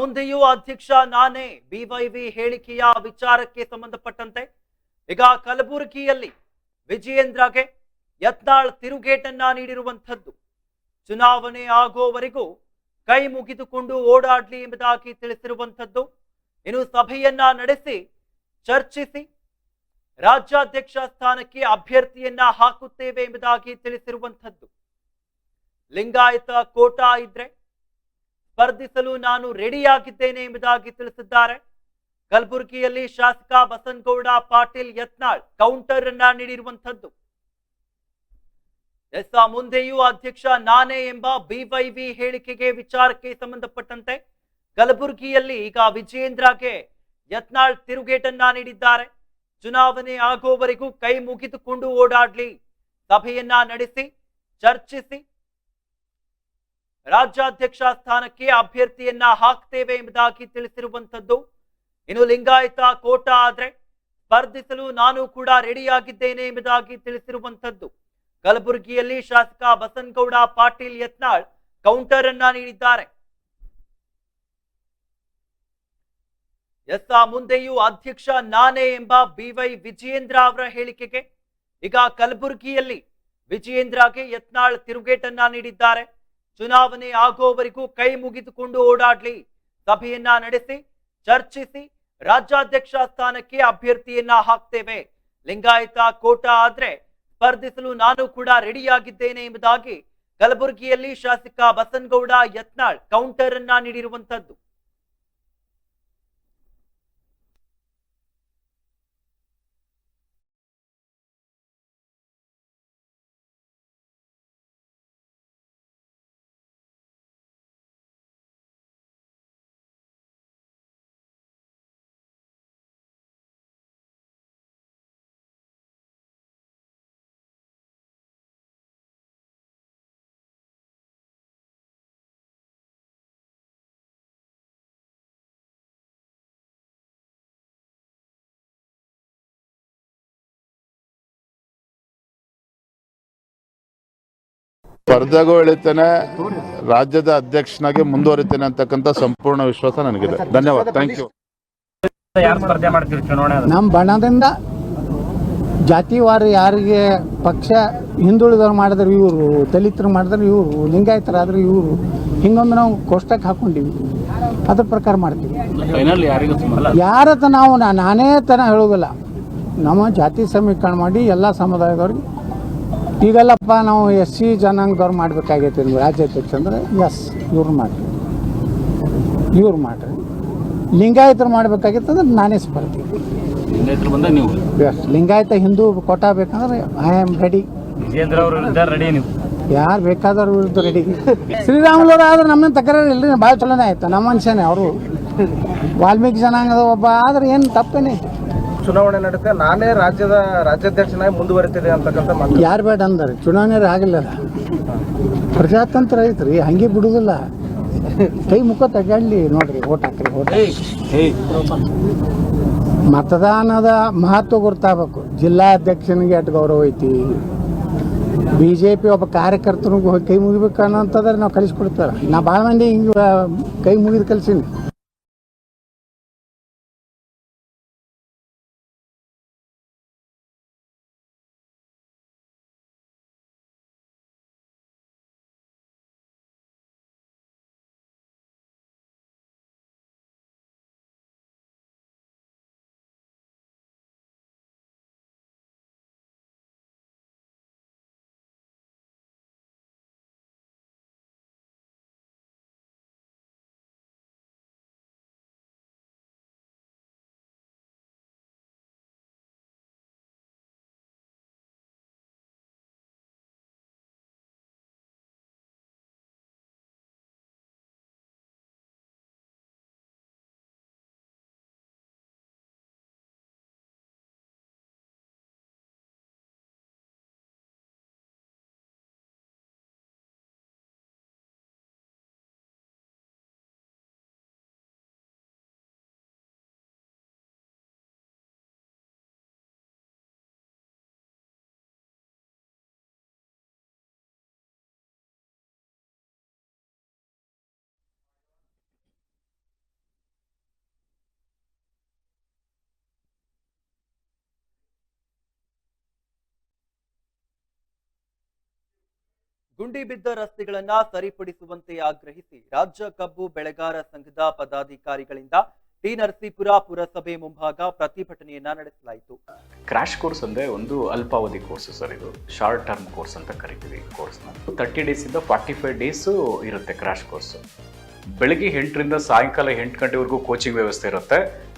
ಮುಂದೆಯೂ ಅಧ್ಯಕ್ಷ ನಾನೇ ಬಿವೈವಿ ಹೇಳಿಕೆಯ ವಿಚಾರಕ್ಕೆ ಸಂಬಂಧಪಟ್ಟಂತೆ ಈಗ ಕಲಬುರಗಿಯಲ್ಲಿ ವಿಜಯೇಂದ್ರಗೆ ಯತ್ನಾಳ್ ತಿರುಗೇಟನ್ನ ನೀಡಿರುವಂಥದ್ದು. ಚುನಾವಣೆ ಆಗೋವರೆಗೂ ಕೈ ಮುಗಿದುಕೊಂಡು ಓಡಾಡ್ಲಿ ಎಂಬುದಾಗಿ ತಿಳಿಸಿರುವಂಥದ್ದು. ಇನ್ನು ಸಭೆಯನ್ನ ನಡೆಸಿ, ಚರ್ಚಿಸಿ, ರಾಜ್ಯಾಧ್ಯಕ್ಷ ಸ್ಥಾನಕ್ಕೆ ಅಭ್ಯರ್ಥಿಯನ್ನ ಹಾಕುತ್ತೇವೆ ಎಂಬುದಾಗಿ ತಿಳಿಸಿರುವಂಥದ್ದು. ಲಿಂಗಾಯತ ಕೋಟಾ ಇದ್ರೆ ಸ್ಪರ್ಧಿಸಲು ನಾನು ರೆಡಿಯಾಗಿದ್ದೇನೆ ಎಂಬುದಾಗಿ ತಿಳಿಸಿದ್ದಾರೆ. ಕಲಬುರಗಿಯಲ್ಲಿ ಶಾಸಕ ಬಸನಗೌಡ ಪಾಟೀಲ್ ಯತ್ನಾಳ್ ಕೌಂಟರ್ ಅನ್ನ ನೀಡಿರುವಂಥದ್ದು. ಎಸ್ ಮುಂದೆಯೂ ಅಧ್ಯಕ್ಷ ನಾನೇ ಎಂಬ ಬಿವೈವಿ ಹೇಳಿಕೆಗೆ ವಿಚಾರಕ್ಕೆ ಸಂಬಂಧಪಟ್ಟಂತೆ ಕಲಬುರಗಿಯಲ್ಲಿ ಈಗ ವಿಜಯೇಂದ್ರಗೆ ಯತ್ನಾಳ್ ತಿರುಗೇಟನ್ನ ನೀಡಿದ್ದಾರೆ. ಚುನಾವಣೆ ಆಗೋವರೆಗೂ ಕೈ ಮುಗಿದುಕೊಂಡು ಓಡಾಡ್ಲಿ, ಸಭೆಯನ್ನ ನಡೆಸಿ, ಚರ್ಚಿಸಿ ರಾಜ್ಯಾಧ್ಯಕ್ಷ ಸ್ಥಾನಕ್ಕೆ ಅಭ್ಯರ್ಥಿಯನ್ನ ಹಾಕ್ತೇವೆ ಎಂಬುದಾಗಿ ತಿಳಿಸಿರುವಂತದ್ದು ಇನ್ನು ಲಿಂಗಾಯತ ಕೋಟ ಆದ್ರೆ ಸ್ಪರ್ಧಿಸಲು ನಾನು ಕೂಡ ರೆಡಿಯಾಗಿದ್ದೇನೆ ಎಂಬುದಾಗಿ ತಿಳಿಸಿರುವಂತದ್ದು ಕಲಬುರಗಿಯಲ್ಲಿ ಶಾಸಕ ಬಸನಗೌಡ, ಪಾಟೀಲ್ ಯತ್ನಾಳ್ ಕೌಂಟರ್ ಅನ್ನ ನೀಡಿದ್ದಾರೆ. ಎಸ್ ಮುಂದೆಯೂ ಅಧ್ಯಕ್ಷ ನಾನೇ ಎಂಬ ಬಿವೈ ವಿಜಯೇಂದ್ರ ಅವರ ಹೇಳಿಕೆಗೆ ಈಗ ಕಲಬುರಗಿಯಲ್ಲಿ ವಿಜಯೇಂದ್ರಗೆ ಯತ್ನಾಳ್ ತಿರುಗೇಟನ್ನ ನೀಡಿದ್ದಾರೆ. ಚುನಾವಣೆ ಆಗೋವರೆಗೂ ಕೈ ಮುಗಿದುಕೊಂಡು ಓಡಾಡ್ಲಿ. ಸಭೆಯನ್ನ ನಡೆಸಿ, ಚರ್ಚಿಸಿ, ರಾಜ್ಯಾಧ್ಯಕ್ಷ ಸ್ಥಾನಕ್ಕೆ ಅಭ್ಯರ್ಥಿಯನ್ನ ಹಾಕ್ತೇವೆ. ಲಿಂಗಾಯತ ಕೋಟಾ ಆದ್ರೆ ಸ್ಪರ್ಧಿಸಲು ನಾನು ಕೂಡ ರೆಡಿಯಾಗಿದ್ದೇನೆ ಎಂಬುದಾಗಿ ಕಲಬುರಗಿಯಲ್ಲಿ ಶಾಸಕ ಬಸನ್ಗೌಡ ಯತ್ನಾಳ್ ಕೌಂಟರ್ ಅನ್ನ ನೀಡಿರುವಂತದ್ದು. ಸ್ಪರ್ಧೆಗೊಳಿತೇನೆ ರಾಜ್ಯದ ಅಧ್ಯಕ್ಷನಾಗಿ ಮುಂದುವರಿತೇನೆ ಅಂತಕ್ಕಂಥ ಸಂಪೂರ್ಣ ವಿಶ್ವಾಸ ನನಗಿದೆ. ಧನ್ಯವಾದ. ಥ್ಯಾಂಕ್ ಯು ಯಾರು ಸ್ಪರ್ಧೆ ಮಾಡ್ತೀರಿ ಚುನಾವಣೆ ನಮ್ಮ ಬಣದಿಂದ ಜಾತಿವಾರ ಯಾರಿಗೆ ಪಕ್ಷ ಹಿಂದುಳಿದವ್ರು ಮಾಡಿದ್ರೆ ಇವರು ದಲಿತರು ಮಾಡಿದ್ರೆ ಇವರು ಲಿಂಗಾಯತರಾದ್ರೆ ಇವರು ಹಿಂಗೊಂದು ನಾವು ಕೋಷ್ಟಕ್ಕೆ ಹಾಕೊಂಡಿವಿ. ಅದ್ರ ಪ್ರಕಾರ ಮಾಡ್ತೀವಿ. ಯಾರ ನಾವು ನಾ- ನಾನೇ ತನ ಹೇಳೋದಿಲ್ಲ. ನಮ್ಮ ಜಾತಿ ಸಮೀಕರಣ ಮಾಡಿ ಎಲ್ಲ ಸಮುದಾಯದವ್ರಿಗೆ ಈಗಲ್ಲಪ್ಪ ನಾವು ಎಸ್ ಸಿ ಜನಾಂಗದವ್ರು ಮಾಡಬೇಕಾಗೈತೆ ರಾಜ್ಯಾಧ್ಯಕ್ಷ ಅಂದ್ರೆ ಎಸ್ ಇವ್ರು ಮಾಡಿರಿ. ಇವ್ರು ಮಾಡಿರಿ. ಲಿಂಗಾಯತರು ಮಾಡಬೇಕಾಗಿತ್ತು ಅಂದ್ರೆ ನಾನೇ ಸ್ಪರ್ಧಿ ಲಿಂಗಾಯತರು ಬಂದ ನೀವು. ಎಸ್ ಲಿಂಗಾಯತ ಹಿಂದೂ ಕೊಟ್ಟ ಬೇಕಂದ್ರೆ ಐ ಆಮ್ ರೆಡಿ ವಿಜೇಂದ್ರ ಅವರು ಇದ್ದಾರೆ ರೆಡಿ ನೀವು. ಯಾರು ಬೇಕಾದವ್ರು ವಿರುದ್ಧ ರೆಡಿ ಶ್ರೀರಾಮುಲವ್ರು ಆದ್ರೆ ನಮ್ಮನ್ನ ತಕರಾರು ಇಲ್ರಿ ಭಾಳ ಚಲೋನೇ ಆಯ್ತು ನಮ್ಮ ಮನುಷ್ಯನೇ ಅವರು. ವಾಲ್ಮೀಕಿ ಜನಾಂಗದ ಒಬ್ಬ ಆದ್ರೆ ಏನು ತಪ್ಪೇನೈತಿ ಚುನಾವಣೆ ನಡೆಯುತ್ತೆ ನಾನೇ ರಾಜ್ಯದ ರಾಜ್ಯಾಧ್ಯಕ್ಷನಾಗಿ ಮುಂದುವರಿತಿದೆ ಅಂತಕ್ಕಂಥ ಮಾತು. ಯಾರು ಬೇಡ ಅಂದಾರೆ? ಚುನಾವಣೆ ಆಗಲಿಲ್ಲ ಪ್ರಜಾತಂತ್ರ ಐತ್ರಿ, ಹಂಗೆ ಬಿಡುದಿಲ್ಲ. ಕೈ ಮುಖ ತಗೊಳ್ಳಿ ನೋಡ್ರಿ, ಓಟ್ ಹಾಕ್ರಿ ಮತದಾನದ ಮಹತ್ವ ಗೊತ್ತಾಗಬೇಕು ಜಿಲ್ಲಾಧ್ಯಕ್ಷನಿಗೆ ಅಟ್ ಗೌರವ ಐತಿ. ಬಿ ಜೆ ಪಿ ಒಬ್ಬ ಕಾರ್ಯಕರ್ತನಿಗೆ ಕೈ ಮುಗಿಬೇಕು ಅನ್ನೋಂಥದ್ರೆ ನಾವು ಕಲಿಸ್ಕೊಡ್ತಾರೆ ನಾ ಭಾಳ ಮಂದಿ ಹಿಂಗೆ ಕೈ ಮುಗಿದು ಕಲಿಸೀನಿ. ಗುಂಡಿ ಬಿದ್ದ ರಸ್ತೆಗಳನ್ನ ಸರಿಪಡಿಸುವಂತೆ ಆಗ್ರಹಿಸಿ ರಾಜ್ಯ ಕಬ್ಬು ಬೆಳೆಗಾರ ಸಂಘದ ಪದಾಧಿಕಾರಿಗಳಿಂದ ಟಿ ನರಸೀಪುರ ಪುರಸಭೆ ಮುಂಭಾಗ ಪ್ರತಿಭಟನೆಯನ್ನ ನಡೆಸಲಾಯಿತು. ಕ್ರಾಶ್ ಕೋರ್ಸ್ ಅಂದ್ರೆ ಒಂದು ಅಲ್ಪಾವಧಿ ಕೋರ್ಸ್ ಸರ್ ಇದು. ಶಾರ್ಟ್ ಟರ್ಮ್ ಕೋರ್ಸ್ ಅಂತ ಕರಿತೀವಿ ಕೋರ್ಸ್ನ ತರ್ಟಿ ಇಂದ ಫಾರ್ಟಿ ಫೈವ್ ಡೇಸು ಇರುತ್ತೆ ಕ್ರಾಶ್ ಕೋರ್ಸ್ ಬೆಳಿಗ್ಗೆ ಎಂಟರಿಂದ ಸಾಯಂಕಾಲ ಎಂಟು ಗಂಟೆವರೆಗೂ ಕೋಚಿಂಗ್ ವ್ಯವಸ್ಥೆ ಇರುತ್ತೆ.